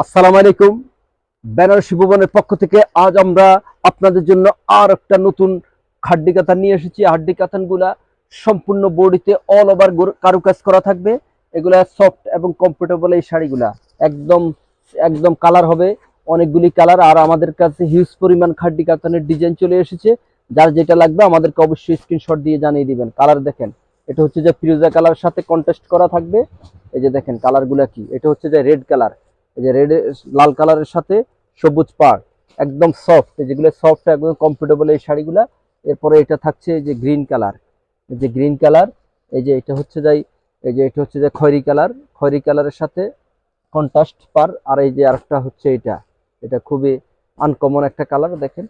আসসালামু আলাইকুম। বেনারসি ভবনের পক্ষ থেকে আজ আমরা আপনাদের জন্য আর একটা নতুন খাড্ডি কাতান নিয়ে এসেছি। হাড্ডি কাতানগুলা সম্পূর্ণ বডিতে অল ওভার কারুকাজ করা থাকবে। এগুলা সফট এবং কমফোর্টেবল এই শাড়িগুলা। একদম একদম কালার হবে, অনেকগুলি কালার আর আমাদের কাছে হিউজ পরিমাণ খাড্ডি কাতানের ডিজাইন চলে এসেছে। যার যেটা লাগবে আমাদেরকে অবশ্যই স্ক্রিনশট দিয়ে জানিয়ে দিবেন। কালার দেখেন, এটা হচ্ছে যে ফিরোজা কালার সাথে কন্টেস্ট করা থাকবে। এই যে দেখেন কালারগুলা কি? এটা হচ্ছে যে রেড কালার এই যে রেড লাল কালারের সাথে সবুজ পাড়, একদম সফট যেগুলো সফট একদম কমফোর্টেবল এই শাড়িগুলা। এরপরে এটা থাকছে এই যে গ্রিন কালার এই যে গ্রিন কালার এই যে এটা হচ্ছে যাই, এই যে এটা হচ্ছে যে খয়রি কালার খয়রি কালারের সাথে কন্ট্রাস্ট পার আর এই যে আরেকটা হচ্ছে এটা। এটা খুবই আনকমন একটা কালার দেখেন,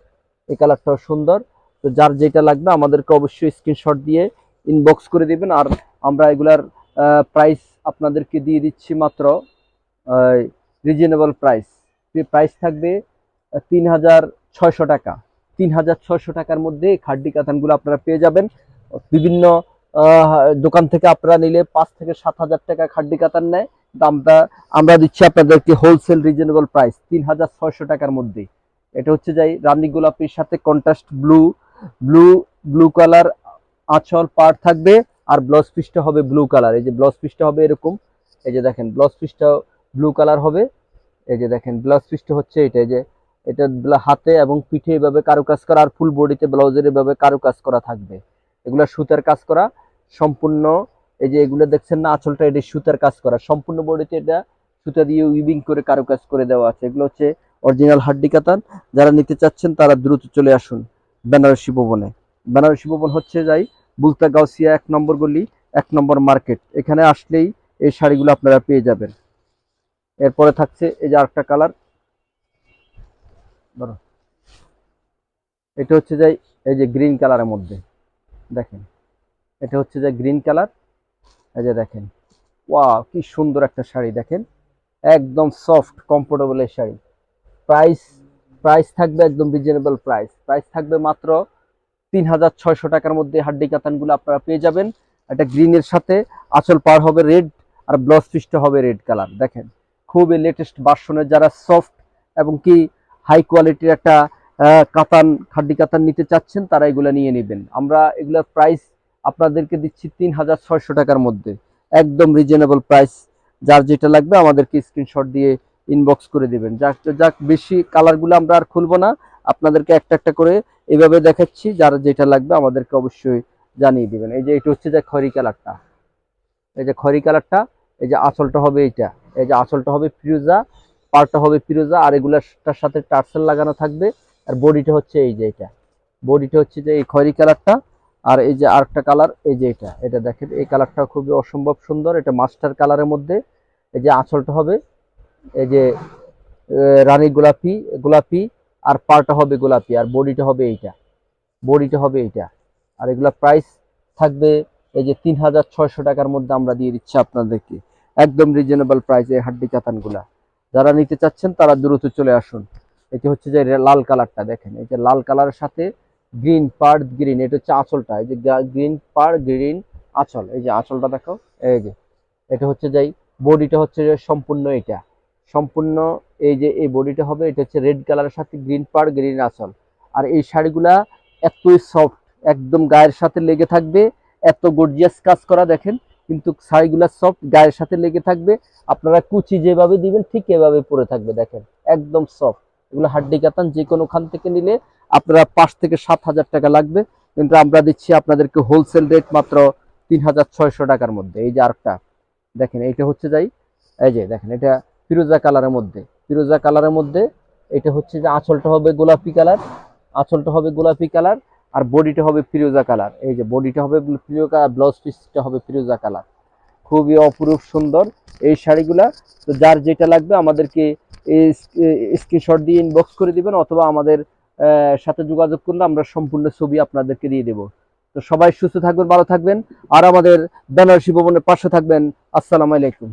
এই কালারটাও সুন্দর। তো যার যেটা লাগবে আমাদেরকে অবশ্যই স্ক্রিনশট দিয়ে ইনবক্স করে দিবেন। আর আমরা এগুলার প্রাইস আপনাদেরকে দিয়ে দিচ্ছি মাত্র রিজনেবল প্রাইস। প্রাইস থাকবে তিন হাজার ছয়শো টাকা। তিন হাজার ছয়শো টাকার মধ্যে খাড্ডি কাতানগুলো আপনারা পেয়ে যাবেন। বিভিন্ন দোকান থেকে আপনারা নিলে পাঁচ থেকে সাত হাজার টাকা খাড্ডি কাতান নেয়। দামটা আমরা দিচ্ছি আপনাদেরকে হোলসেল রিজনেবল প্রাইস তিন হাজার ছয়শো টাকার মধ্যে। এটা হচ্ছে যাই রানী গোলাপির সাথে contrast blue blue blue colour আঁচল পার থাকবে। আর ব্লাউজ পিসটা হবে ব্লু কালার এই যে ব্লাউজ পিসটা হবে এরকম। এই যে দেখেন ব্লাউজ পিসটা ব্লু কালার হবে। এই যে দেখেন, ব্লাউজ পিসটা হচ্ছে এটা যে এটা হাতে এবং পিঠে এভাবে কারুকাজ করা আর ফুল বডিতে ব্লাউজের এভাবে কারুকাজ করা থাকবে। এগুলা সুতার কাজ করা, সম্পূর্ণ এই যে এগুলো দেখছেন না, আঁচলটা এটা সুতার কাজ করা। সম্পূর্ণ বডিতে এটা সুতা দিয়ে উইভিং করে কারুকাজ করে দেওয়া আছে। এগুলো হচ্ছে অরিজিনাল হাড্ডি কাতান। যারা নিতে চাচ্ছেন, তারা দ্রুত চলে আসুন বেনারসি ভবনে। বেনারসি ভবন হচ্ছে যাই বুলতা গাউসিয়া এক নম্বর গলি, এক নম্বর মার্কেট। এখানে আসলেই এই শাড়িগুলো আপনারা পেয়ে যাবেন। এরপরে থাকছে এই যে আরেকটা কালার। ধরো। এটা হচ্ছে যে এই যে গ্রিন কালারের মধ্যে। দেখেন। এটা হচ্ছে যে গ্রিন কালার। এই যে দেখেন। ওয়া কি সুন্দর একটা শাড়ি, দেখেন। একদম সফট কমফোর্টেবল এই শাড়ি। প্রাইস প্রাইস থাকবে একদম রিজনেবল প্রাইস প্রাইস থাকবে মাত্র তিন হাজার ছয়শো টাকার মধ্যে হাড্ডি কাতানগুলো আপনারা পেয়ে যাবেন। একটা গ্রিনের সাথে আঁচল পার হবে রেড আর ব্লাউজ পিসটা হবে রেড কালার। দেখেন। খুবই লেটেস্ট ভার্সনের যারা সফট এবং কি হাই কোয়ালিটির একটা কাতান খাড্ডি কাতান নিতে চাচ্ছেন, তারা এগুলো নিয়ে নেবেন। আমরা এগুলোর প্রাইস আপনাদেরকে দিচ্ছি তিন হাজার ছয়শো টাকার মধ্যে। একদম রিজনেবল প্রাইস যার যেটা লাগবে আমাদেরকে স্ক্রিনশট দিয়ে ইনবক্স করে দিবেন। যাক যাক, বেশি কালারগুলো আমরা আর খুলবো না। আপনাদেরকে একটা একটা করে এভাবে দেখাচ্ছি। যার যেটা লাগবে আমাদেরকে অবশ্যই জানিয়ে দিবেন। এই যে, এটা হচ্ছে যে খরি কালারটা এই যে খরি কালারটা এই যে আঁচলটা হবে এইটা। এই যে আঁচলটা হবে ফিরোজা, পাড়টা হবে ফিরোজা, আর এগুলার সাথে টার্সেল লাগানো থাকবে। আর বডিটা হচ্ছে এই যে এটা। বডিটা হচ্ছে যে এই খয়রি কালারটা, আর এই যে আরেকটা কালার, এই যে এটা। এটা দেখেন, এই কালারটা খুবই অসম্ভব সুন্দর। এটা মাস্টার কালারের মধ্যে এই যে আঁচলটা হবে, এই যে রানী গোলাপি গোলাপি, আর পাড়টা হবে গোলাপি, আর বডিটা হবে এইটা। বডিটা হবে এইটা। আর এগুলা প্রাইস থাকবে এই যে তিন হাজার ছয়শো টাকার মধ্যে আমরা দিয়ে দিচ্ছি আপনাদেরকে। একদম রিজনেবল প্রাইস হাড্ডি কাতানগুলা যারা নিতে চাচ্ছেন, তারা দ্রুত চলে আসুন। এটি হচ্ছে যে লাল কালারটা দেখেন। এই যে লাল কালারের সাথে গ্রিন পার্ট গ্রিন এটা হচ্ছে আঁচলটা। এই যে গ্রিন পার গ্রিন আঁচল। এই যে আঁচলটা দেখো। এই যে, এটা হচ্ছে যাই বডিটা হচ্ছে যে সম্পূর্ণ এটা। সম্পূর্ণ এই যে এই বডিটা হবে, এটা হচ্ছে রেড কালারের সাথে গ্রিন পার গ্রিন আঁচল। আর এই শাড়িগুলা এতই সফট একদম গায়ের সাথে লেগে থাকবে, এত গর্জিয়াস কাজ করা দেখেন। কিন্তু শাড়িগুলা সফট গায়ের সাথে লেগে থাকবে। আপনারা কুচি যেভাবে দিবেন, ঠিক এভাবে পরে থাকবে, দেখেন। একদম সফট এগুলো হাড্ডি কাতান যে কোনো খান থেকে নিলে আপনারা পাঁচ থেকে সাত হাজার টাকা লাগবে। কিন্তু আমরা দিচ্ছি আপনাদেরকে হোলসেল রেট মাত্র তিন হাজার ছয়শো টাকার মধ্যে। এই যে আরেকটা, দেখেন, এইটা হচ্ছে যাই, এই যে দেখেন, এটা ফিরোজা কালারের মধ্যে। ফিরোজা কালারের মধ্যে এটা হচ্ছে যে আঁচলটা হবে গোলাপি কালার আঁচলটা হবে গোলাপি কালার আর বডিটা হবে ফিরোজা কালার। এই যে বডিটা হবে ফিরোজা ব্লাউজ পিসটা হবে ফিরোজা কালার। খুবই অপরূপ সুন্দর এই শাড়িগুলা। তো যার যেটা লাগবে আমাদেরকে স্ক্রিনশট দিয়ে ইনবক্স করে দিবেন, অথবা আমাদের সাথে যোগাযোগ করলে আমরা সম্পূর্ণ ছবি আপনাদেরকে দিয়ে দেব। তো সবাই সুস্থ থাকবেন, ভালো থাকবেন। আর আমাদের বেনারসি ভবনের পাশে থাকবেন। আসসালামু আলাইকুম।